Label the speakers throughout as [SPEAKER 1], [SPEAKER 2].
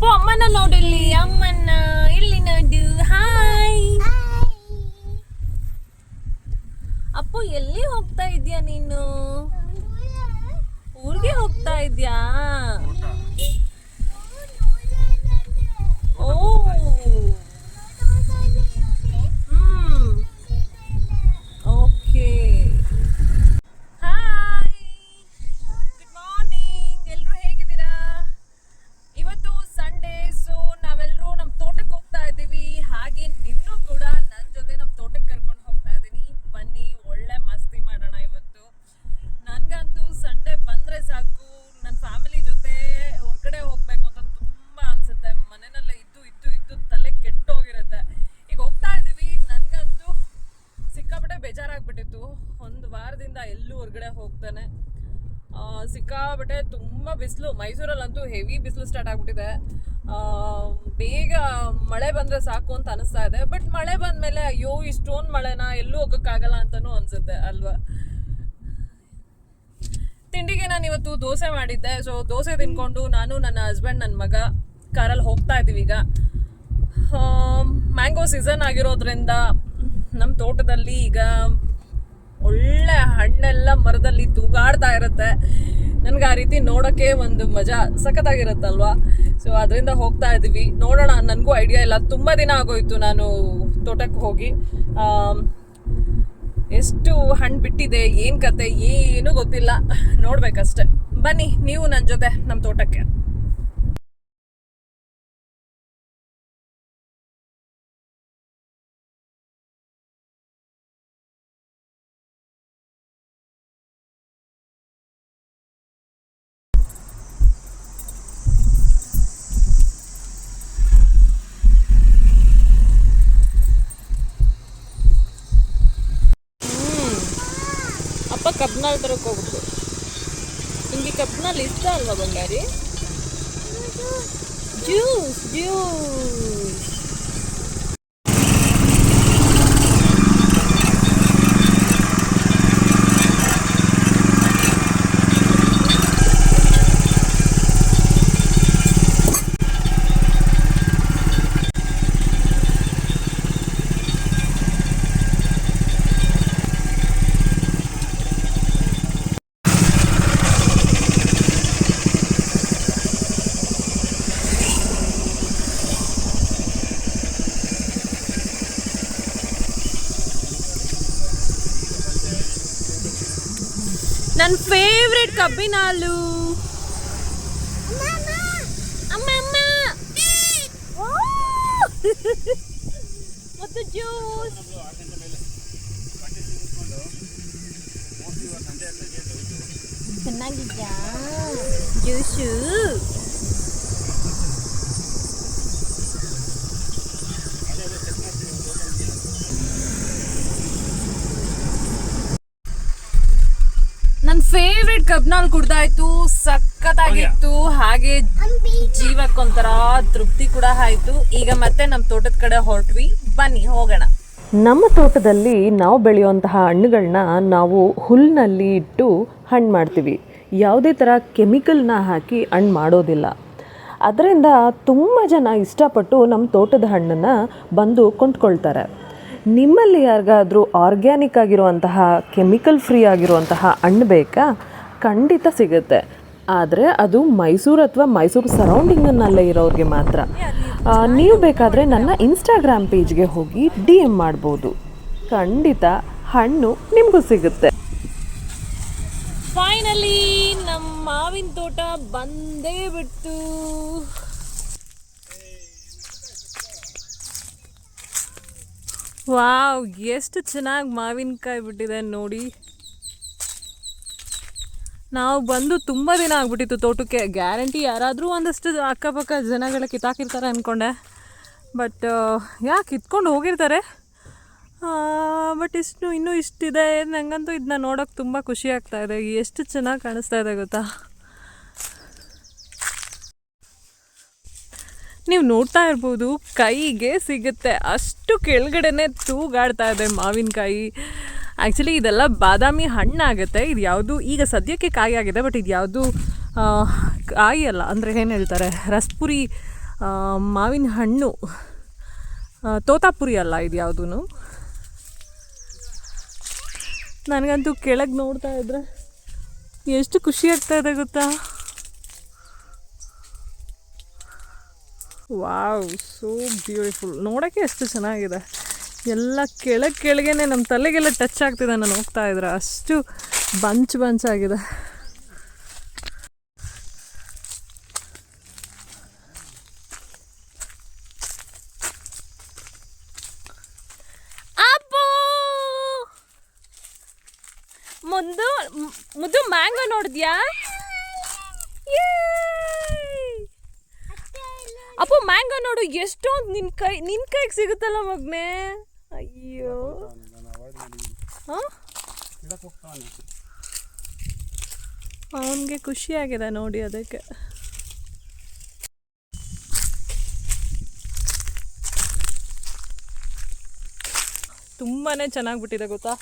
[SPEAKER 1] ಅಪ್ಪ ಅಮ್ಮನ ನೋಡಿಲ್ಲಿ ಅಮ್ಮನ ಇಲ್ಲಿ ನೋಡು ಹಾಯ್. ಅಪ್ಪ ಎಲ್ಲಿ ಹೋಗ್ತಾ ಇದ್ಯಾ ನೀನು? ಊರಿಗೆ ಹೋಗ್ತಾ ಇದ್ದೀಯಾ ಓ ಸಿಕ್ಕಾಪಟ್ಟೆ ತುಂಬ ಬಿಸಿಲು. ಮೈಸೂರಲ್ಲಂತೂ ಹೆವಿ ಬಿಸಿಲು ಸ್ಟಾರ್ಟ್ ಆಗ್ಬಿಟ್ಟಿದೆ. ಬೇಗ ಮಳೆ ಬಂದರೆ ಸಾಕು ಅಂತ ಅನಿಸ್ತಾ ಇದೆ. ಬಟ್ ಮಳೆ ಬಂದಮೇಲೆ ಅಯ್ಯೋ, ಇಷ್ಟೊಂದು ಮಳೆನ, ಎಲ್ಲೂ ಹೋಗೋಕ್ಕಾಗಲ್ಲ ಅಂತಲೂ ಅನಿಸುತ್ತೆ ಅಲ್ವಾ? ತಿಂಡಿಗೆ ನಾನು ಇವತ್ತು ದೋಸೆ ಮಾಡಿದ್ದೆ. ಸೊ ದೋಸೆ ತಿನ್ಕೊಂಡು ನಾನು, ನನ್ನ ಹಸ್ಬೆಂಡ್ ನನ್ನ ಮಗ ಕಾರಲ್ಲಿ ಹೋಗ್ತಾ ಇದ್ದೀವಿ ಈಗ ಮ್ಯಾಂಗೋ ಸೀಸನ್ ಆಗಿರೋದ್ರಿಂದ ನಮ್ಮ ತೋಟದಲ್ಲಿ ಈಗ ಒಳ್ಳೆ ಹಣ್ಣೆಲ್ಲ ಮರದಲ್ಲಿ ತೂಗಾಡ್ತಾ ಇರುತ್ತೆ. ನನಗೆ ಆ ರೀತಿ ನೋಡೋಕ್ಕೆ ಒಂದು ಮಜಾ ಸಖತ್ತಾಗಿರುತ್ತಲ್ವಾ? ಸೊ ಅದರಿಂದ ಹೋಗ್ತಾ ಇದ್ದೀವಿ. ನೋಡೋಣ, ನನಗೂ ಐಡಿಯಾ ಇಲ್ಲ. ತುಂಬ ದಿನ ಆಗೋಯ್ತು ನಾನು ತೋಟಕ್ಕೆ ಹೋಗಿ. ಎಷ್ಟು ಹಣ್ಣು ಬಿಟ್ಟಿದೆ, ಏನು ಕತೆ, ಏನೂ ಗೊತ್ತಿಲ್ಲ. ನೋಡ್ಬೇಕಷ್ಟೆ. ಬನ್ನಿ, ನೀವು ನನ್ನ ಜೊತೆ ನಮ್ಮ ತೋಟಕ್ಕೆ. ಕಬ್ನಾಳ್ ತರಕ್ಕೆ ಹೋಗ್ಬಿಟ್ಟು ನಿಮಗೆ ಕಬ್ನಲ್ಲಿ ಇಷ್ಟ ಅಲ್ವಾ ಬಂಗಾರಿ ಜ್ಯೂಸ್ ಜ್ಯೂಸ್. ನನ್ನ ಫೇವ್ರೆಟ್ ಕಬ್ಬಿನ ಹಾಲು ಅಮ್ಮ ಅಮ್ಮ ಮತ್ತು ಜ್ಯೂಸ್ ಚೆನ್ನಾಗಿದ್ಯಾ ಜ್ಯೂಸು ನನ್ನ ಫೇವ್ರೆಟ್ ಕಬ್ನಾಲ್ ಕುಡ್ದಾಯ್ತು, ಸಖತ್ತಾಗಿತ್ತು. ಹಾಗೆ ಜೀವಕ್ಕೊಂಥರ ತೃಪ್ತಿ ಕೂಡ ಆಯ್ತು. ಈಗ ಮತ್ತೆ ನಮ್ಮ ತೋಟದ ಕಡೆ ಹೊರಟ್ವಿ. ಬನ್ನಿ, ಹೋಗೋಣ.
[SPEAKER 2] ನಮ್ಮ ತೋಟದಲ್ಲಿ ನಾವು ಬೆಳೆಯುವಂತಹ ಹಣ್ಣುಗಳನ್ನ ನಾವು ಹುಲ್ನಲ್ಲಿ ಇಟ್ಟು ಹಣ್ಣು ಮಾಡ್ತೀವಿ. ಯಾವುದೇ ಥರ ಕೆಮಿಕಲ್ನ ಹಾಕಿ ಹಣ್ಣು ಮಾಡೋದಿಲ್ಲ. ಅದರಿಂದ ತುಂಬ ಜನ ಇಷ್ಟಪಟ್ಟು ನಮ್ಮ ತೋಟದ ಹಣ್ಣನ್ನು ಬಂದು ಕೊಂಡ್ಕೊಳ್ತಾರೆ. ನಿಮ್ಮಲ್ಲಿ ಯಾರಿಗಾದರೂ ಆರ್ಗ್ಯಾನಿಕ್ ಆಗಿರುವಂತಹ ಕೆಮಿಕಲ್ ಫ್ರೀ ಆಗಿರುವಂತಹ ಹಣ್ಣು ಬೇಕಾ? ಖಂಡಿತ ಸಿಗುತ್ತೆ. ಆದರೆ ಅದು ಮೈಸೂರು ಅಥವಾ ಮೈಸೂರು ಸರೌಂಡಿಂಗನ್ನಲ್ಲೇ ಇರೋರಿಗೆ ಮಾತ್ರ. ನೀವು ಬೇಕಾದರೆ ನನ್ನ ಇನ್ಸ್ಟಾಗ್ರಾಮ್ ಪೇಜ್ಗೆ ಹೋಗಿ ಡಿ ಎಂ ಮಾಡ್ಬೋದು. ಖಂಡಿತ ಹಣ್ಣು ನಿಮಗೂ ಸಿಗುತ್ತೆ.
[SPEAKER 1] ಫೈನಲಿ ನಮ್ಮ ಮಾವಿನ ತೋಟ ಬಂದೇ ಬಿಡ್ತು. ವಾವ್, ಎಷ್ಟು ಚೆನ್ನಾಗಿ ಮಾವಿನಕಾಯಿ ಬಿಟ್ಟಿದೆ ನೋಡಿ. ನಾವು ಬಂದು ತುಂಬ ದಿನ ಆಗ್ಬಿಟ್ಟಿತ್ತು ತೋಟಕ್ಕೆ. ಗ್ಯಾರಂಟಿ ಯಾರಾದರೂ ಒಂದಷ್ಟು ಅಕ್ಕಪಕ್ಕ ಜನಗಳ ಕಿತ್ತಾಕಿರ್ತಾರೆ ಅಂದ್ಕೊಂಡೆ ಬಟ್ ಯಾಕೆ ಕಿತ್ಕೊಂಡು ಹೋಗಿರ್ತಾರೆ. ಬಟ್ ಇಷ್ಟು, ಇನ್ನೂ ಇಷ್ಟಿದೆ. ನನಗಂತೂ ಇದನ್ನ ನೋಡೋಕೆ ತುಂಬ ಖುಷಿ ಆಗ್ತಾ ಇದೆ. ಎಷ್ಟು ಚೆನ್ನಾಗಿ ಕಾಣಿಸ್ತಾ ಇದೆ ಗೊತ್ತಾ? ನೀವು ನೋಡ್ತಾ ಇರ್ಬೋದು, ಕೈಗೆ ಸಿಗುತ್ತೆ. ಅಷ್ಟು ಕೆಳಗಡೆನೆ ತೂಗಾಡ್ತಾ ಇದೆ ಮಾವಿನಕಾಯಿ ಆ್ಯಕ್ಚುಲಿ ಇದೆಲ್ಲ ಬಾದಾಮಿ ಹಣ್ಣಾಗುತ್ತೆ ಇದು ಯಾವುದು, ಈಗ ಸದ್ಯಕ್ಕೆ ಕಾಯಿ ಆಗಿದೆ ಬಟ್ ಇದು ಯಾವುದು ಕಾಯಿ ಅಲ್ಲ, ಅಂದರೆ ಏನು ಹೇಳ್ತಾರೆ, ರಸ್ಪುರಿ ಮಾವಿನ ಹಣ್ಣು ತೋತಾಪುರಿ ಅಲ್ಲ ಇದು ಯಾವುದೂ ನನಗಂತೂ ಕೆಳಗೆ ನೋಡ್ತಾ ಇದ್ರೆ ಎಷ್ಟು ಖುಷಿ ಆಗ್ತಾ ಇದೆ ಗೊತ್ತಾ? ವಾವ್ ಸೋ ಬ್ಯೂಟಿಫುಲ್ ನೋಡೋಕ್ಕೆ ಎಷ್ಟು ಚೆನ್ನಾಗಿದೆ. ಎಲ್ಲ ಕೆಳಗೆ ಕೆಳಗೇನೆ ನಮ್ಮ ತಲೆಗೆಲ್ಲ ಟಚ್ ಆಗ್ತಿದೆ ನಾನು ಹೋಗ್ತಾ ಇದ್ರೆ. ಅಷ್ಟು ಬಂಚ್ ಬಂಚ್ ಆಗಿದೆ ಅಪ್ಪು ಮುಂದು ಮ್- ಮುದ್ದು ಮ್ಯಾಂಗೋ ನೋಡಿದ್ಯಾ ಅಪ್ಪು ಮ್ಯಾಂಗೋ ನೋಡು ಎಷ್ಟೊಂದು ನಿನ್ ಕೈ, ನಿನ್ ಕೈಗೆ ಸಿಗುತ್ತಲ್ಲ ಮಗ್ನೆ? ಅಯ್ಯೋ. ಅವನಿಗೆ ಖುಷಿ ಆಗಿದೆ ನೋಡಿ ಅದಕ್ಕೆ. ತುಂಬಾ ಚೆನ್ನಾಗ್ಬಿಟ್ಟಿದೆ ಗೊತ್ತಾ?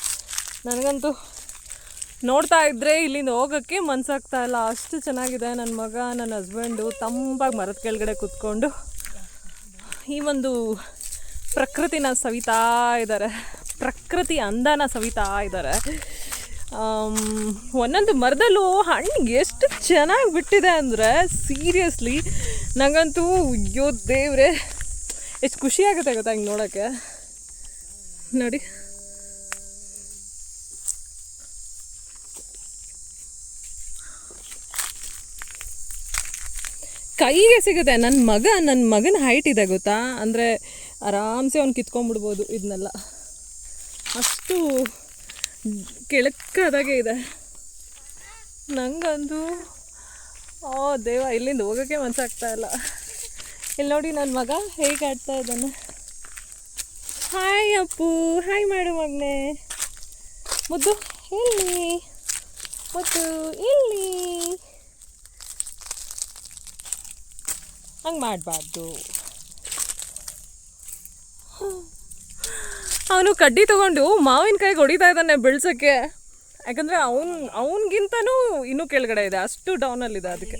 [SPEAKER 1] ನನಗಂತೂ ನೋಡ್ತಾ ಇದ್ದರೆ ಇಲ್ಲಿಂದ ಹೋಗೋಕ್ಕೆ ಮನ್ಸಾಗ್ತಾ ಇಲ್ಲ. ಅಷ್ಟು ಚೆನ್ನಾಗಿದೆ ನನ್ನ ಮಗ ನನ್ನ ಹಸ್ಬೆಂಡು, ತಂಪಾಗಿ ಮರದ ಕೆಳಗಡೆ ಕೂತ್ಕೊಂಡು. ಈ ಒಂದು ಪ್ರಕೃತಿನ ಸವಿತಾ ಇದ್ದಾರೆ. ಪ್ರಕೃತಿ ಅಂದನ ಸವಿತಾ ಇದ್ದಾರೆ. ಒಂದೊಂದು ಮರದಲ್ಲೂ ಹಣ್ಣು ಎಷ್ಟು ಚೆನ್ನಾಗಿ ಬಿಟ್ಟಿದೆ ಅಂದರೆ ಸೀರಿಯಸ್ಲಿ ನನಗಂತೂ ಅಯ್ಯೋ ದೇವ್ರೆ, ಎಷ್ಟು ಖುಷಿಯಾಗುತ್ತೆ ಗೊತ್ತಾ ಹಿಂಗೆ ನೋಡೋಕ್ಕೆ? ನೋಡಿ. ಕೈಗೆ ಸಿಗುತ್ತೆ. ನನ್ನ ಮಗ ನನ್ನ ಮಗನ ಹೈಟ್ ಇದೆ ಗೊತ್ತಾ? ಅಂದರೆ ಆರಾಮ್ಸೆ ಅವ್ನು ಕಿತ್ಕೊಂಡ್ಬಿಡ್ಬೋದು ಇದನ್ನೆಲ್ಲ ಅಷ್ಟು ಕೆಳಕ್ಕದಾಗೆ ಇದೆ. ನಂಗಂದು ಓ ದೇವ, ಇಲ್ಲಿಂದ ಹೋಗೋಕ್ಕೆ ಮನಸ್ಸಾಗ್ತಾ ಇಲ್ಲ. ಇಲ್ಲಿ ನೋಡಿ ನನ್ನ ಮಗ ಹೇಗೆ ಆಡ್ತಾ ಇದ್ದಾನೆ. ಹಾಯ್ ಅಪ್ಪು ಹಾಯ್ ಮಾಡು ಮಗನೆ. ಮುದ್ದು, ಇಲ್ಲಿ. ಮುದ್ದು ಎಲ್ಲಿ ಹಂಗೆ ಮಾಡಬಾರ್ದು. ಅವನು ಕಡ್ಡಿ ತಗೊಂಡು ಮಾವಿನಕಾಯಿಗೆ ಹೊಡಿತಾ ಇದ್ದಾನೆ ಬೆಳ್ಸೋಕ್ಕೆ. ಯಾಕಂದರೆ ಅವನ್, ಅವನಿಗಿಂತನೂ ಇನ್ನೂ ಕೆಳಗಡೆ ಇದೆ, ಅಷ್ಟು ಡೌನಲ್ಲಿದೆ ಅದಕ್ಕೆ.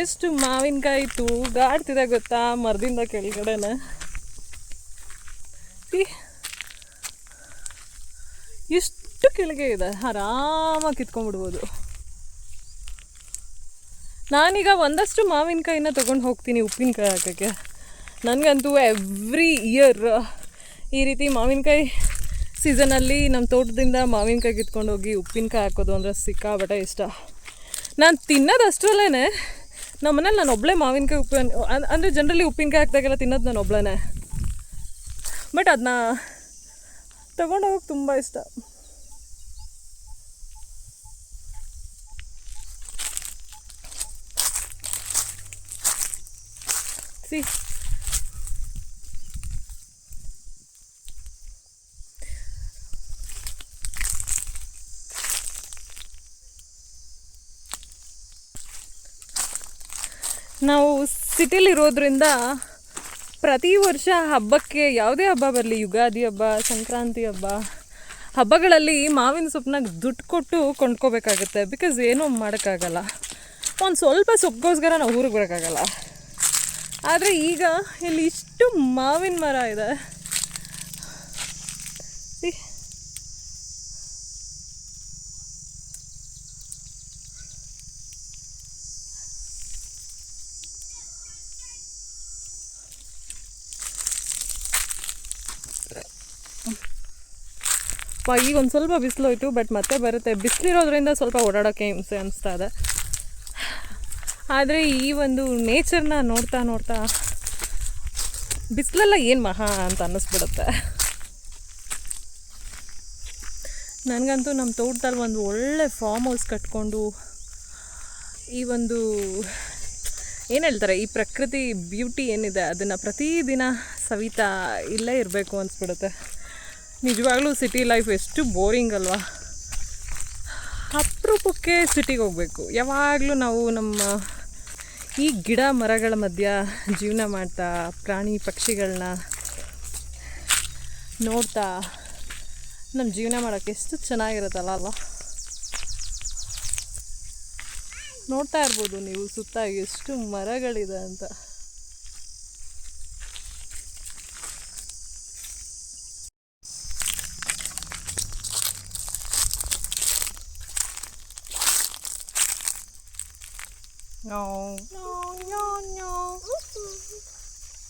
[SPEAKER 1] ಎಷ್ಟು ಮಾವಿನಕಾಯಿ ತೂಗಾಡ್ತಿದೆ ಗೊತ್ತಾ ಮರದಿಂದ ಕೆಳಗಡೆನೆ ಈ ಎಷ್ಟು ಕೆಳಗೆ ಇದೆ? ಆರಾಮಾಗಿ ಕಿತ್ಕೊಂಡ್ಬಿಡ್ಬೋದು. ನಾನೀಗ ಒಂದಷ್ಟು ಮಾವಿನಕಾಯಿನ ತೊಗೊಂಡು ಹೋಗ್ತೀನಿ ಉಪ್ಪಿನಕಾಯಿ ಹಾಕೋಕ್ಕೆ ನನಗಂತೂ ಎವ್ರಿ ಇಯರ್ ಈ ರೀತಿ ಮಾವಿನಕಾಯಿ ಸೀಸನಲ್ಲಿ ನಮ್ಮ ತೋಟದಿಂದ ಮಾವಿನಕಾಯಿ ಕಿತ್ಕೊಂಡು ಹೋಗಿ ಉಪ್ಪಿನಕಾಯಿ ಹಾಕೋದು ಅಂದರೆ ಸಿಕ್ಕಾಬಟ್ಟೆ ಇಷ್ಟ. ನಾನು ತಿನ್ನೋದಷ್ಟರಲ್ಲೇ ನಮ್ಮ ಮನೇಲಿ ನಾನು ಒಬ್ಬಳೇ ಮಾವಿನಕಾಯಿ ಉಪ್ಪಿನ ಅಂದರೆ ಜನರಲಿ ಉಪ್ಪಿನಕಾಯಿ ಹಾಕ್ದಾಗೆಲ್ಲ ತಿನ್ನೋದು ನಾನು ಒಬ್ಬಳೇ ಬಟ್ ಅದನ್ನ ತಗೊಂಡು ಹೋಗಕ್ಕೆ ತುಂಬ ಇಷ್ಟ. ಸಿ. ನಾವು ಸಿಟಿಲಿರೋದ್ರಿಂದ ಪ್ರತಿ ವರ್ಷ ಹಬ್ಬಕ್ಕೆ ಯಾವುದೇ ಹಬ್ಬ ಬರಲಿ, ಯುಗಾದಿ ಹಬ್ಬ, ಸಂಕ್ರಾಂತಿ ಹಬ್ಬ, ಹಬ್ಬಗಳಲ್ಲಿ ಮಾವಿನ ಸೊಪ್ಪನ್ನ ದುಡ್ಡು ಕೊಟ್ಟು ಕೊಂಡ್ಕೋಬೇಕಾಗುತ್ತೆ. ಬಿಕಾಸ್ ಏನೂ ಮಾಡೋಕ್ಕಾಗಲ್ಲ. ಒಂದು ಸ್ವಲ್ಪ ಸೊಪ್ಪಗೋಸ್ಕರ ನಾವು ಊರಿಗೆ ಬರೋಕ್ಕಾಗಲ್ಲ. ಆದರೆ ಈಗ ಇಲ್ಲಿ ಇಷ್ಟು ಮಾವಿನ ಮರ ಇದೆ. ಈಗ ಒಂದು ಸ್ವಲ್ಪ ಬಿಸಿಲು ಬಟ್ ಮತ್ತೆ ಬರುತ್ತೆ. ಬಿಸಿಲಿರೋದ್ರಿಂದ ಸ್ವಲ್ಪ ಓಡಾಡೋಕ್ಕೆ ಹಿಂಸೆ ಅನಿಸ್ತಾ ಇದೆ. ಆದರೆ ಈ ಒಂದು ನೇಚರ್ನ ನೋಡ್ತಾ ನೋಡ್ತಾ ಬಿಸಿಲೆಲ್ಲ ಏನು ಮಹಾ ಅಂತ ಅನ್ನಿಸ್ಬಿಡುತ್ತೆ. ನನಗಂತೂ ನಮ್ಮ ತೋಟದಲ್ಲಿ ಒಂದು ಒಳ್ಳೆ ಫಾರ್ಮ್ ಹೌಸ್ ಕಟ್ಕೊಂಡು ಈ ಒಂದು ಏನು ಹೇಳ್ತಾರೆ, ಈ ಪ್ರಕೃತಿ ಬ್ಯೂಟಿ ಏನಿದೆ, ಅದನ್ನು ಪ್ರತಿದಿನ ಸವಿತಾ ಇಲ್ಲೇ ಇರಬೇಕು ಅನಿಸ್ಬಿಡುತ್ತೆ. ನಿಜವಾಗ್ಲೂ ಸಿಟಿ ಲೈಫ್ ಎಷ್ಟು ಬೋರಿಂಗ್ ಅಲ್ವಾ? ಅಪರೂಪಕ್ಕೆ ಸಿಟಿಗೆ ಹೋಗಬೇಕು. ಯಾವಾಗಲೂ ನಾವು ನಮ್ಮ ಈ ಗಿಡ ಮರಗಳ ಮಧ್ಯ ಜೀವನ ಮಾಡ್ತಾ, ಪ್ರಾಣಿ ಪಕ್ಷಿಗಳನ್ನ ನೋಡ್ತಾ ನಮ್ಮ ಜೀವನ ಮಾಡೋಕ್ಕೆ ಎಷ್ಟು ಚೆನ್ನಾಗಿರುತ್ತಲ್ಲ ಅಲ್ವಾ? ನೋಡ್ತಾ ಇರ್ಬೋದು ನೀವು ಸುತ್ತ ಎಷ್ಟು ಮರಗಳಿದೆ ಅಂತ.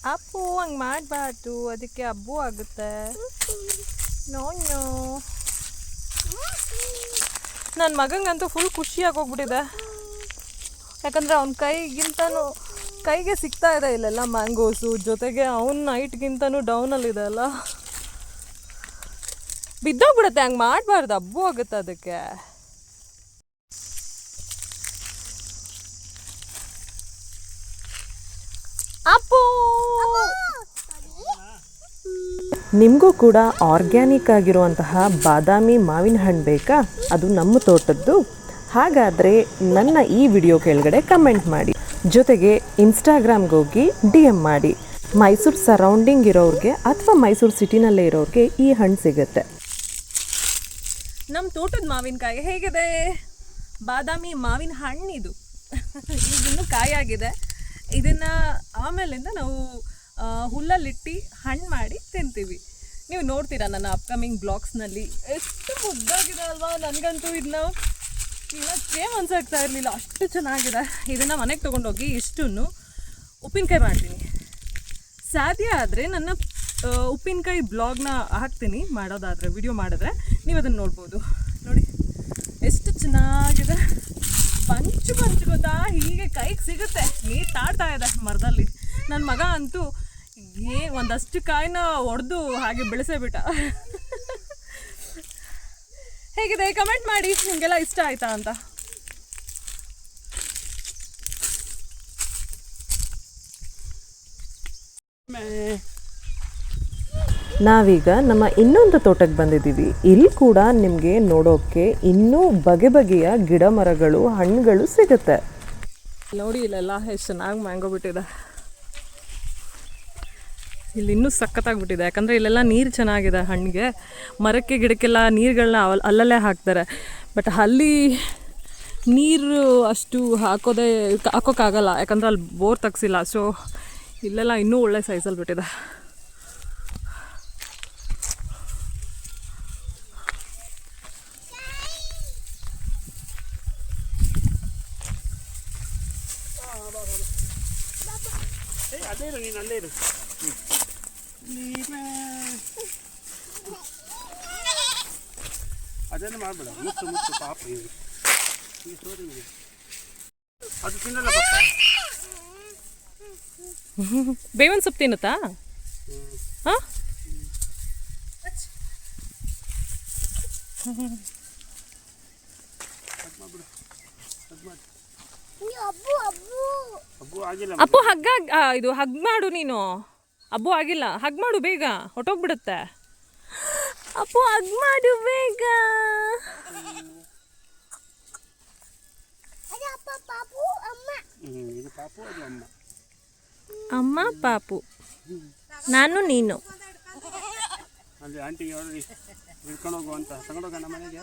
[SPEAKER 1] ಅಪ್ಪು ಹಂಗೆ ಮಾಡಬಾರ್ದು ಅದಕ್ಕೆ ಹಬ್ಬು ಆಗುತ್ತೆ ನೋ ನೋ ನನ್ನ ಮಗಂಗಂತೂ ಫುಲ್ ಖುಷಿಯಾಗಿ ಹೋಗ್ಬಿಟ್ಟಿದೆ ಯಾಕಂದರೆ ಅವನ ಕೈಗಿಂತನೂ ಕೈಗೆ ಸಿಗ್ತಾ ಇದೆ ಇಲ್ಲೆಲ್ಲ ಮ್ಯಾಂಗೋಸು ಜೊತೆಗೆ ಅವನ ನೈಟ್ಗಿಂತನೂ ಡೌನಲ್ಲಿದೆ ಅಲ್ಲ ಬಿದ್ದೋಗ್ಬಿಡುತ್ತೆ ಹಂಗೆ ಮಾಡಬಾರ್ದು ಹಬ್ಬು ಆಗುತ್ತೆ ಅದಕ್ಕೆ ಅಪ್ಪು
[SPEAKER 2] ನಿಮಗೂ ಕೂಡ ಆರ್ಗ್ಯಾನಿಕ್ ಆಗಿರುವಂತಹ ಬಾದಾಮಿ ಮಾವಿನ ಹಣ್ಣು ಬೇಕಾ? ಅದು ನಮ್ಮ ತೋಟದ್ದು. ಹಾಗಾದರೆ ನನ್ನ ಈ ವಿಡಿಯೋ ಕೆಳಗಡೆ ಕಮೆಂಟ್ ಮಾಡಿ. ಜೊತೆಗೆ ಇನ್ಸ್ಟಾಗ್ರಾಮ್ಗೆ ಹೋಗಿ ಡಿ ಎಂ ಮಾಡಿ. ಮೈಸೂರು ಸರೌಂಡಿಂಗ್ ಇರೋರಿಗೆ ಅಥವಾ ಮೈಸೂರು ಸಿಟಿನಲ್ಲೇ ಇರೋರಿಗೆ ಈ ಹಣ್ಣು ಸಿಗುತ್ತೆ.
[SPEAKER 1] ನಮ್ಮ ತೋಟದ ಮಾವಿನಕಾಯಿ ಹೇಗಿದೆ? ಬಾದಾಮಿ ಮಾವಿನ ಹಣ್ಣಿದು ಇನ್ನೂ ಕಾಯಾಗಿದೆ. ಇದನ್ನು ಆಮೇಲಿಂದ ನಾವು ಹುಲ್ಲಲ್ಲಿಟ್ಟು ಹಣ್ಣು ಮಾಡಿ ತಿಂತೀವಿ. ನೀವು ನೋಡ್ತೀರಾ ನನ್ನ ಅಪ್ಕಮಿಂಗ್ ಬ್ಲಾಗ್ಸ್ನಲ್ಲಿ ಎಷ್ಟು ಮುದ್ದಾಗಿದೆ ಅಲ್ವಾ ನನಗಂತೂ ಇದನ್ನ ತಿನ್ನೋಕ್ಕೆ ಮನ್ಸಾಗ್ತಾ ಇರಲಿಲ್ಲ, ಅಷ್ಟು ಚೆನ್ನಾಗಿದೆ. ಇದನ್ನು ಮನೆಗೆ ತೊಗೊಂಡೋಗಿ ಇಷ್ಟನ್ನು ಉಪ್ಪಿನಕಾಯಿ ಮಾಡ್ತೀನಿ. ಸಾಧ್ಯ ಆದರೆ ನನ್ನ ಉಪ್ಪಿನಕಾಯಿ ಬ್ಲಾಗ್ನ ಹಾಕ್ತೀನಿ, ಮಾಡೋದಾದರೆ ವಿಡಿಯೋ ಮಾಡಿದ್ರೆ ನೀವು ಅದನ್ನು ನೋಡ್ಬೋದು. ನೋಡಿ, ಎಷ್ಟು ಚೆನ್ನಾಗಿದೆ. ಪಂಚು ಪಂಚು ಗೊತ್ತಾ, ಹೀಗೆ ಕೈಗೆ ಸಿಗುತ್ತೆ. ನೀರು ತಾಡ್ತಾ ಇದೆ ಮರದಲ್ಲಿ. ನನ್ನ ಮಗ ಅಂತೂ ಏ ಒಂದಷ್ಟು ಕಾಯಿನ ಒಡೆದು ಹಾಗೆ ಬೆಳೆಸೇ ಬಿಟ್ಟ. ಹೇಗಿದೆ? ಕಮೆಂಟ್ ಮಾಡಿ. ನಿಮಗೆಲ್ಲ ಇಷ್ಟ ಆಯ್ತಾ ಅಂತ.
[SPEAKER 2] ನಾವೀಗ ನಮ್ಮ ಇನ್ನೊಂದು ತೋಟಕ್ಕೆ ಬಂದಿದ್ದೀವಿ. ಇಲ್ಲಿ ಕೂಡ ನಿಮಗೆ ನೋಡೋಕ್ಕೆ ಇನ್ನೂ ಬಗೆ ಬಗೆಯ ಗಿಡ ಮರಗಳು ಹಣ್ಣುಗಳು ಸಿಗುತ್ತೆ.
[SPEAKER 1] ನೋಡಿ ಇಲ್ಲೆಲ್ಲ ಎಷ್ಟು ಚೆನ್ನಾಗಿ ಮ್ಯಾಂಗೋ ಬಿಟ್ಟಿದೆ. ಇಲ್ಲಿ ಇನ್ನೂ ಸಖತ್ತಾಗ್ಬಿಟ್ಟಿದೆ. ಯಾಕಂದರೆ ಇಲ್ಲೆಲ್ಲ ನೀರು ಚೆನ್ನಾಗಿದೆ ಹಣ್ಣಿಗೆ ಮರಕ್ಕೆ ಗಿಡಕ್ಕೆಲ್ಲ ನೀರುಗಳನ್ನ ಅಲ್ಲಲ್ಲೇ ಹಾಕ್ತಾರೆ. ಬಟ್ ಅಲ್ಲಿ ನೀರು ಅಷ್ಟು ಹಾಕೋದೇ, ಹಾಕೋಕ್ಕಾಗಲ್ಲ. ಯಾಕಂದರೆ ಅಲ್ಲಿ ಬೋರ್ ತಗ್ಸಿಲ್ಲ. ಸೊ ಇಲ್ಲೆಲ್ಲ ಇನ್ನೂ ಒಳ್ಳೆ ಸೈಜಲ್ಲಿ ಬಿಟ್ಟಿದೆ.
[SPEAKER 3] ಅದೇ ಇರು, ನೀನು ಅಲ್ಲೇ ಇರು. ಅದನ್ನು ಮಾಡಬೇಡ. ಮುಚ್ಚು ಮುಚ್ಚು ಪಾಪ ಇದು. ಈ ಸೋರಿ ಅದು ತಿನ್ನಲ್ಲ ಪಪ್ಪ
[SPEAKER 1] ಬೇವಿನ ಸೊಪ್ಪು ತಿನ್ನುತ್ತಾ? ಹಾಂ? ಅಪ್ಪು ಹಗ್ಗ ಇದು ಹಗ್ ಮಾಡು ನೀನು. ಅಬ್ಬು ಆಗಿಲ್ಲ. ಹಗ್ ಮಾಡು ಬೇಗ. ಹೊಟ್ಟೋಗ್ಬಿಡುತ್ತೆ ಅಪ್ಪು ಹಗ್ ಮಾಡು ಬೇಗ.
[SPEAKER 3] ಹ್ಞೂ ಇದು ಪಾಪು ಅಮ್ಮ.
[SPEAKER 1] ಅಮ್ಮ ಪಾಪು. ನಾನು ನೀನು.
[SPEAKER 3] ಅಲ್ಲಿ ಆಂಟಿಗೆ ಅವ್ರಿಗೆ ಹಿಡ್ಕೊಂಡು ಹೋಗು ಅಂತ. ತಗೊಂಡು ಹೋಗೋಣ ಮನೆಗೆ.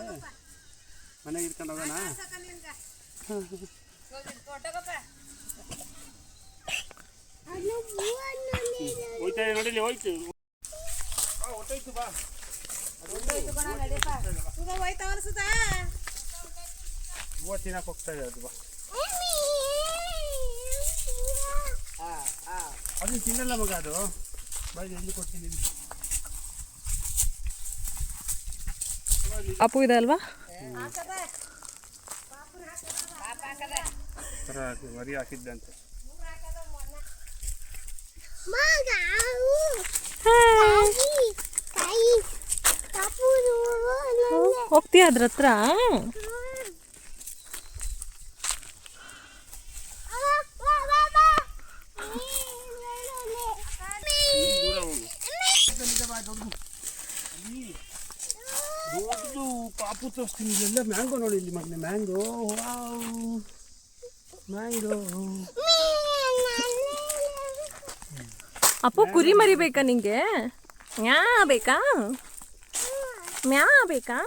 [SPEAKER 3] ಮನೆಗೆ ಇಟ್ಕೊಂಡು ಹೋಗೋಣ ಹೋಯ್ತಾ ನೋಡಿ ನೋಡಿಲಿ ಹೋಯ್ತು. ಆ, ಹೊರ್ಟೋಯ್ತು ಬಾ. ಹೂವು ತಿನ್ನಕ್ಕೆ ಹೋಗ್ತಾ ಇದೆ ಅದು ಬಾ. ಅದು ತಿನ್ನಲ್ಲ ಮಗ ಅದು. ಬಾಯಿ ಎಲ್ಲಿ ಕೊಡ್ತೀನಿ
[SPEAKER 1] ಅಪ್ಪು ಇದೆ ಅಲ್ವಾ?
[SPEAKER 3] ಮರಿ ಹಾಕಿದ್ದಂತೆ.
[SPEAKER 1] ಹೋಗ್ತೀಯ ಅದ್ರ ಹತ್ರ?
[SPEAKER 3] ಪಾಪು ತೋರಿಸ್ತೀನಿ ಇಲ್ಲೆಲ್ಲ ಮ್ಯಾಂಗೋ ನೋಡಿ ಇಲ್ಲಿ ಮೊನ್ನೆ ಮ್ಯಾಂಗೋ ಮ್ಯಾಂಗೋ.
[SPEAKER 1] ಅಪ್ಪು ಕುರಿ ಮರಿ ಬೇಕಾ ನಿಂಗೆ? ಮ್ಯಾ ಬೇಕಾ? ಮ್ಯಾ ಬೇಕಾ?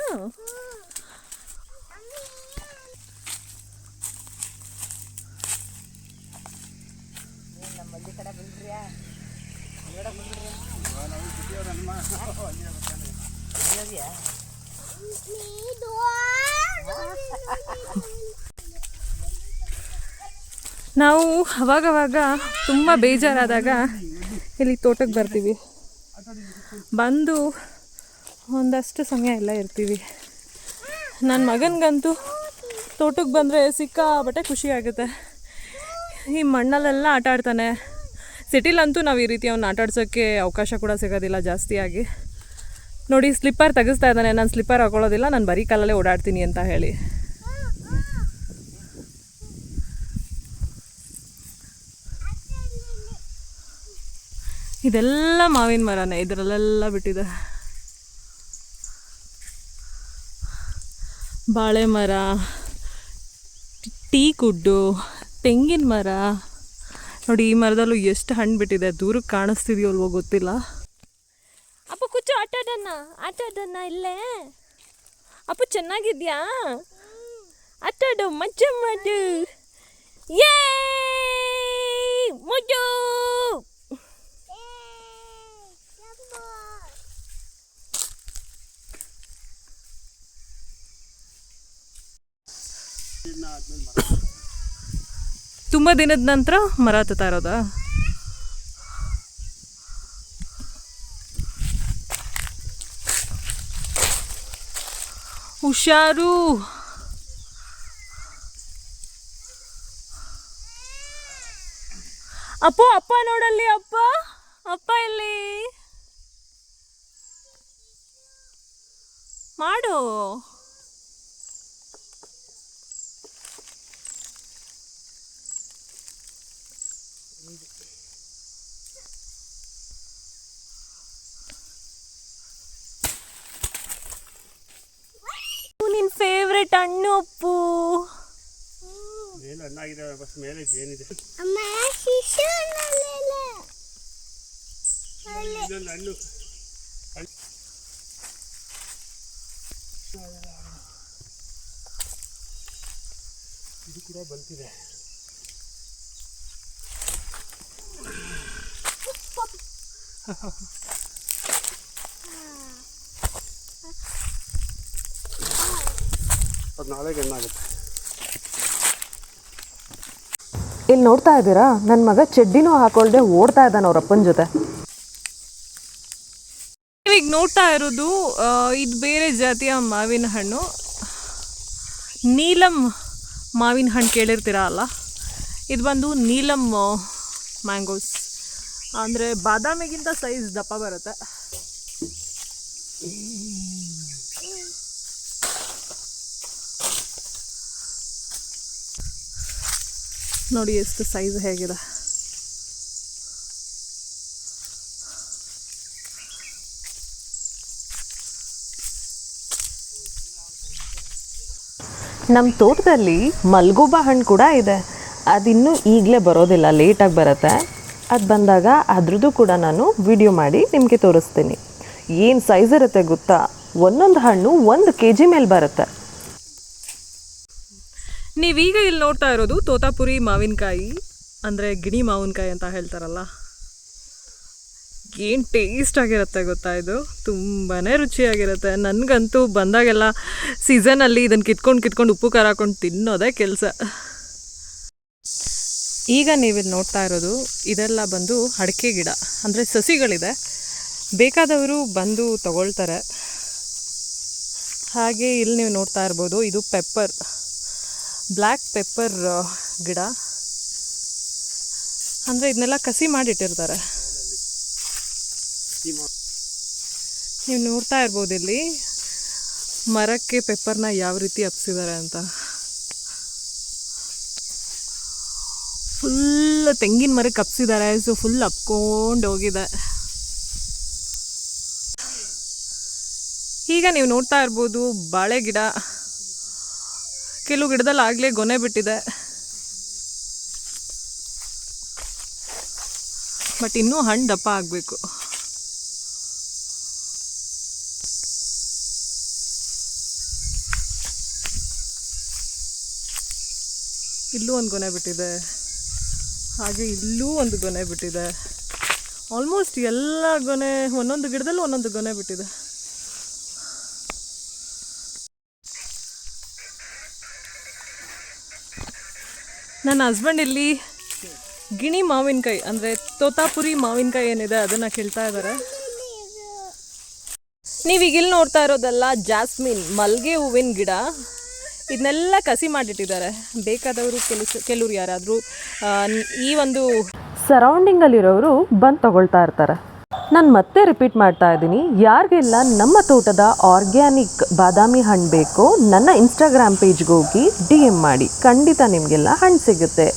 [SPEAKER 1] ನಾವು ಅವಾಗವಾಗ ತುಂಬ ಬೇಜಾರಾದಾಗ ಇಲ್ಲಿ ತೋಟಕ್ಕೆ ಬರ್ತೀವಿ. ಬಂದು ಒಂದಷ್ಟು ಸಮಯ ಎಲ್ಲ ಇರ್ತೀವಿ. ನನ್ನ ಮಗನಿಗಂತೂ ತೋಟಕ್ಕೆ ಬಂದರೆ ಸಿಕ್ಕಾಬಟ್ಟೆ ಖುಷಿ ಆಗುತ್ತೆ. ಈ ಮಣ್ಣಲ್ಲೆಲ್ಲ ಆಟ ಆಡ್ತಾನೆ. ಸಿಟಿಲಂತೂ ನಾವು ಈ ರೀತಿ ಅವ್ನ ಆಟ ಆಡ್ಸೋಕ್ಕೆ ಅವಕಾಶ ಕೂಡ ಸಿಗೋದಿಲ್ಲ ಜಾಸ್ತಿಯಾಗಿ. ನೋಡಿ ಸ್ಲಿಪ್ಪರ್ ತೆಗೆಸ್ತಾ ಇದ್ದಾನೆ. ನಾನು ಸ್ಲಿಪ್ಪರ್ ಹಾಕೊಳ್ಳೋದಿಲ್ಲ. ನಾನು ಬರೀ ಕಾಲಲ್ಲೇ ಓಡಾಡ್ತೀನಿ ಅಂತ ಹೇಳಿ. ಇದೆಲ್ಲ ಮಾವಿನ ಮರನೇ, ಇದರಲ್ಲೆಲ್ಲ ಬಿಟ್ಟಿದೆ. ಬಾಳೆ ಮರ, ಟೀ ಕುಡ್ಡು, ತೆಂಗಿನ ಮರ. ನೋಡಿ, ಈ ಮರದಲ್ಲೂ ಎಷ್ಟು ಹಣ್ಣು ಬಿಟ್ಟಿದೆ, ದೂರಕ್ಕೆ ಕಾಣಿಸ್ತಿದೆಯೋ ಅಲ್ವೋ ಗೊತ್ತಿಲ್ಲ. ಅಪ್ಪ ಕುಚ್ಚು ಆಟಾಡೋಣ ಆಟಾಡೋಣ ಆಟ ಇಲ್ಲೇ. ಅಪ್ಪ, ಚೆನ್ನಾಗಿದ್ಯಾ? ಆಟಾಡು ಮಜ್ಜ ಮಾಡು. ಏ ಮಜ್ಜು ತುಂಬ ದಿನದ ನಂತರ ಮರ ಹತ್ತುತ್ತಾ ಇರೋದಾ ಹುಷಾರು. ಅಪ್ಪ ಅಪ್ಪ ನೋಡಲ್ಲಿ ಅಪ್ಪ. ಅಪ್ಪ ಇಲ್ಲಿ. ಮಾಡು. ನಿನ್ ಫೇವ್ರೆಟ್ ಹಣ್ಣು ಅಪ್ಪು.
[SPEAKER 3] ಮೇಲೆ ಹಣ್ಣಾಗಿದ್ದಾವೆ ಬಸ್ ಮೇಲೆ ಏನಿದೆ?
[SPEAKER 4] ಅಮ್ಮ ಶಿಶು
[SPEAKER 3] ಇನ್ನೊಂದು ಹಣ್ಣು. ಇದು ಕೂಡ ಬಂತಿದೆ. ಅದು ನಾಳೆಗೆ ಹಣ್ಣಾಗುತ್ತೆ
[SPEAKER 2] ಇಲ್ಲಿ ನೋಡ್ತಾ ಇದ್ದೀರಾ? ನನ್ನ ಮಗ ಚಡ್ಡಿನೂ ಹಾಕೊಳ್ದೆ ಓಡ್ತಾ ಇದ್ದಾನೆ ಅವ್ರ ಅಪ್ಪನ ಜೊತೆ.
[SPEAKER 1] ಈಗ ನೋಡ್ತಾ ಇರೋದು ಇದು ಬೇರೆ ಜಾತಿಯ ಮಾವಿನ ಹಣ್ಣು. ನೀಲಂ ಮಾವಿನ ಹಣ್ಣು ಕೇಳಿರ್ತೀರಾ ಅಲ್ಲ? ಇದು ಬಂದು ನೀಲಂ ಮ್ಯಾಂಗೋಸ್. ಅಂದರೆ ಬಾದಾಮಿಗಿಂತ ಸೈಜ್ ದಪ್ಪ ಬರುತ್ತೆ. ನೋಡಿ ಎಷ್ಟು ಸೈಜ್ ಹೇಗಿದೆ.
[SPEAKER 2] ನಮ್ಮ ತೋಟದಲ್ಲಿ ಮಲ್ಗೋಬಾ ಹಣ್ಣು ಕೂಡ ಇದೆ. ಅದಿನ್ನೂ ಈಗಲೇ ಬರೋದಿಲ್ಲ ಲೇಟಾಗಿ ಬರುತ್ತೆ. ಅದು ಬಂದಾಗ ಅದ್ರದ್ದು ಕೂಡ ನಾನು ವಿಡಿಯೋ ಮಾಡಿ ನಿಮಗೆ ತೋರಿಸ್ತೀನಿ. ಏನು ಸೈಜ್ ಇರುತ್ತೆ ಗೊತ್ತಾ? ಒಂದೊಂದು ಹಣ್ಣು ಒಂದು ಕೆ ಜಿ ಮೇಲೆ ಬರುತ್ತೆ.
[SPEAKER 1] ನೀವೀಗ ಇಲ್ಲಿ ನೋಡ್ತಾ ಇರೋದು ತೋತಾಪುರಿ ಮಾವಿನಕಾಯಿ, ಅಂದರೆ ಗಿಣಿ ಮಾವಿನಕಾಯಿ ಅಂತ ಹೇಳ್ತಾರಲ್ಲ. ಏನು ಟೇಸ್ಟ್ ಆಗಿರುತ್ತೆ ಗೊತ್ತಾ ಇದು? ತುಂಬಾ ರುಚಿಯಾಗಿರುತ್ತೆ. ನನಗಂತೂ ಬಂದಾಗೆಲ್ಲ ಸೀಸನಲ್ಲಿ ಇದನ್ನು ಕಿತ್ಕೊಂಡು ಕಿತ್ಕೊಂಡು ಉಪ್ಪು ಖಾರ ಹಾಕೊಂಡು ತಿನ್ನೋದೇ ಕೆಲಸ. ಈಗ ನೀವಿಲ್ಲಿ ನೋಡ್ತಾ ಇರೋದು ಇದೆಲ್ಲ ಬಂದು ಅಡಿಕೆ ಗಿಡ, ಅಂದರೆ ಸಸಿಗಳಿದೆ. ಬೇಕಾದವರು ಬಂದು ತಗೊಳ್ತಾರೆ. ಹಾಗೆ ಇಲ್ಲಿ ನೀವು ನೋಡ್ತಾ ಇರ್ಬೋದು, ಇದು ಪೆಪ್ಪರ್ ಬ್ಲ್ಯಾಕ್ ಪೆಪ್ಪರ್ ಗಿಡ. ಅಂದರೆ ಇದನ್ನೆಲ್ಲ ಕಸಿ ಮಾಡಿಟ್ಟಿರ್ತಾರೆ. ನೀವು ನೋಡ್ತಾ ಇರ್ಬೋದು ಇಲ್ಲಿ ಮರಕ್ಕೆ ಪೆಪ್ಪರ್ನ ಯಾವ ರೀತಿ ಹಬ್ಸಿದ್ದಾರೆ ಅಂತ. ಫುಲ್ ತೆಂಗಿನ ಮರ ಕಪ್ಸಿದ್ದಾರೆ ಸೊ ಫುಲ್ ಅಪ್ಕೊಂಡು ಹೋಗಿದೆ. ಈಗ ನೀವು ನೋಡ್ತಾ ಇರ್ಬೋದು, ಬಾಳೆ ಗಿಡ. ಕೆಲವು ಗಿಡದಲ್ಲಿ ಆಗಲೇ ಗೊನೆ ಬಿಟ್ಟಿದೆ. ಬಟ್ ಇನ್ನೂ ಹಣ್ಣು ದಪ್ಪ ಆಗಬೇಕು. ಇಲ್ಲೂ ಒಂದು ಗೊನೆ ಬಿಟ್ಟಿದೆ. ಹಾಗೆ ಇಲ್ಲೂ ಒಂದು ಗೊನೆ ಬಿಟ್ಟಿದೆ. ಆಲ್ಮೋಸ್ಟ್ ಎಲ್ಲ ಗೊನೆ, ಒಂದೊಂದು ಗಿಡದಲ್ಲೂ ಒಂದೊಂದು ಗೊನೆ ಬಿಟ್ಟಿದೆ. ನನ್ನ ಹಸ್ಬೆಂಡ್ ಇಲ್ಲಿ ಗಿಣಿ ಮಾವಿನಕಾಯಿ, ಅಂದರೆ ತೋತಾಪುರಿ ಮಾವಿನಕಾಯಿ ಏನಿದೆ ಅದನ್ನು ಕೇಳ್ತಾ ಇದ್ದಾರೆ ನೀವೀಗಿಲ್ಲಿ ನೋಡ್ತಾ ಇರೋದೆಲ್ಲ ಜಾಸ್ಮಿನ್ ಮಲ್ಗೆ ಹೂವಿನ ಗಿಡ. ಇದನ್ನೆಲ್ಲ ಕಸಿ ಮಾಡಿಟ್ಟಿದ್ದಾರೆ. ಬೇಕಾದವರು ಕೆಲಸ ಕೆಲವ್ರು ಯಾರಾದರೂ ಈ ಒಂದು
[SPEAKER 2] ಸರೌಂಡಿಂಗಲ್ಲಿರೋರು ಬಂದು ತಗೊಳ್ತಾ ಇರ್ತಾರೆ. ನಾನು ಮತ್ತೆ ರಿಪೀಟ್ ಮಾಡ್ತಾ ಇದ್ದೀನಿ. ಯಾರಿಗೆಲ್ಲ ನಮ್ಮ ತೋಟದ ಆರ್ಗ್ಯಾನಿಕ್ ಬಾದಾಮಿ ಹಣ್ಣು ಬೇಕೋ ನನ್ನ ಇನ್ಸ್ಟಾಗ್ರಾಮ್ ಪೇಜ್ಗೆ ಹೋಗಿ ಡಿ ಎಂ ಮಾಡಿ. ಖಂಡಿತ ನಿಮಗೆಲ್ಲ ಹಣ್ಣು ಸಿಗುತ್ತೆ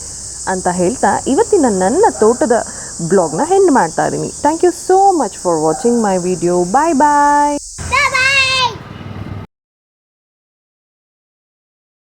[SPEAKER 2] ಅಂತ ಹೇಳ್ತಾ ಇವತ್ತಿನ ನನ್ನ ತೋಟದ ಬ್ಲಾಗ್ನ ಹೆಂಡ್ ಮಾಡ್ತಾ ಇದ್ದೀನಿ. Thank you so much for watching my video bye bye